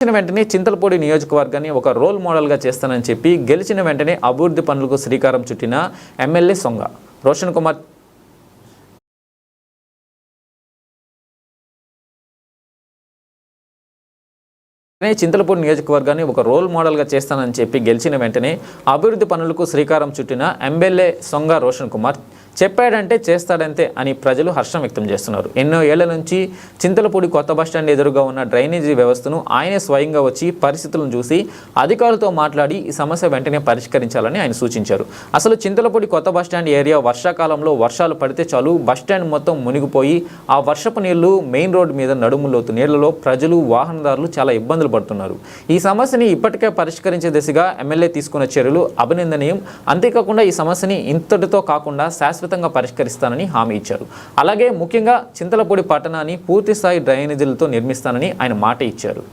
గెలిచిన వెంటనే చింతలపూడి నియోజకవర్గాన్ని ఒక రోల్ మోడల్గా చేస్తానని చెప్పి గెలిచిన వెంటనే అభివృద్ధి పనులకు శ్రీకారం చుట్టిన ఎమ్మెల్యే సొంగ. రోషన్ కుమార్ చింతలపూడి నియోజకవర్గాన్ని ఒక రోల్ మోడల్గా చేస్తానని చెప్పి గెలిచిన వెంటనే అభివృద్ధి పనులకు శ్రీకారం చుట్టిన ఎమ్మెల్యే సొంగ రోషన్ కుమార్ చెప్పాడంటే చేస్తాడంతే అని ప్రజలు హర్షం వ్యక్తం చేస్తున్నారు. ఎన్నో ఏళ్ళ నుంచి చింతలపూడి కొత్త బస్టాండ్ ఎదురుగా ఉన్న డ్రైనేజీ వ్యవస్థను ఆయనే స్వయంగా వచ్చి పరిస్థితులను చూసి అధికారులతో మాట్లాడి ఈ సమస్య వెంటనే పరిష్కరించాలని ఆయన సూచించారు. అసలు చింతలపూడి కొత్త బస్టాండ్ ఏరియా వర్షాకాలంలో వర్షాలు పడితే చాలు బస్టాండ్ మొత్తం మునిగిపోయి ఆ వర్షపు నీళ్ళు మెయిన్ రోడ్ మీద నడుములోతు నీళ్ళలో ప్రజలు వాహనదారులు చాలా ఇబ్బందులు పడుతున్నారు. ఈ సమస్యని ఇప్పటికే పరిష్కరించే దిశగా ఎమ్మెల్యే తీసుకున్న చర్యలు అభినందనీయం. అంతేకాకుండా ఈ సమస్యని ఇంతటితో కాకుండా శాశ్వత శాశ్వతంగా పరిష్కరిస్తానని హామీ ఇచ్చారు. అలాగే ముఖ్యంగా చింతలపూడి పట్టణాన్ని పూర్తి స్థాయి డ్రైనేజీలతో నిర్మిస్తానని ఆయన మాట ఇచ్చారు.